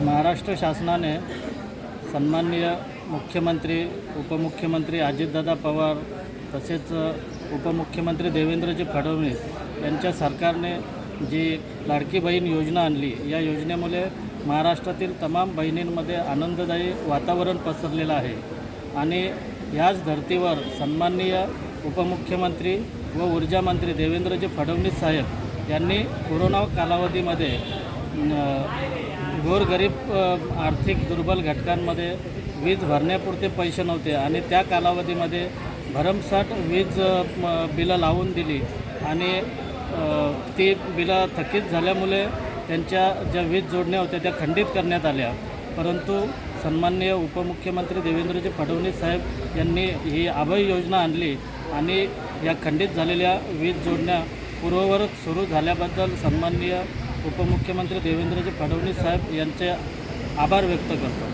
महाराष्ट्र शासनाने सन्माननीय मुख्यमंत्री उपमुख्यमंत्री अजितदादा पवार तसेच उपमुख्यमंत्री देवेंद्रजी फडणवीस यांच्या सरकारने जी लाडकी बहीण योजना आणली या योजनेमुळे महाराष्ट्रातील तमाम बहिणींमध्ये आनंददायी वातावरण पसरलेलं आहे. आणि याच धर्तीवर सन्माननीय उपमुख्यमंत्री व ऊर्जामंत्री देवेंद्रजी फडणवीस साहेब यांनी कोरोना कालावधीमध्ये गोरगरीब आर्थिक दुर्बल घटकांमध्ये वीज भरण्यापुरते पैसे नव्हते आणि त्या कालावधीमध्ये भरमसाठ वीज म- बिलं लावून दिली आणि ती बिलं थकीत झाल्यामुळे त्यांच्या ज्या वीज जोडण्या होत्या त्या खंडित करण्यात आल्या. परंतु सन्माननीय उपमुख्यमंत्री देवेंद्रजी फडणवीस साहेब यांनी ही अभय योजना आणली आणि या खंडित झालेल्या वीज जोडण्या पूर्ववर सुरू झाल्याबद्दल सन्माननीय उपमुख्यमंत्री देवेंद्रजी फडणवीस साहेब यांचे आभार व्यक्त करतो.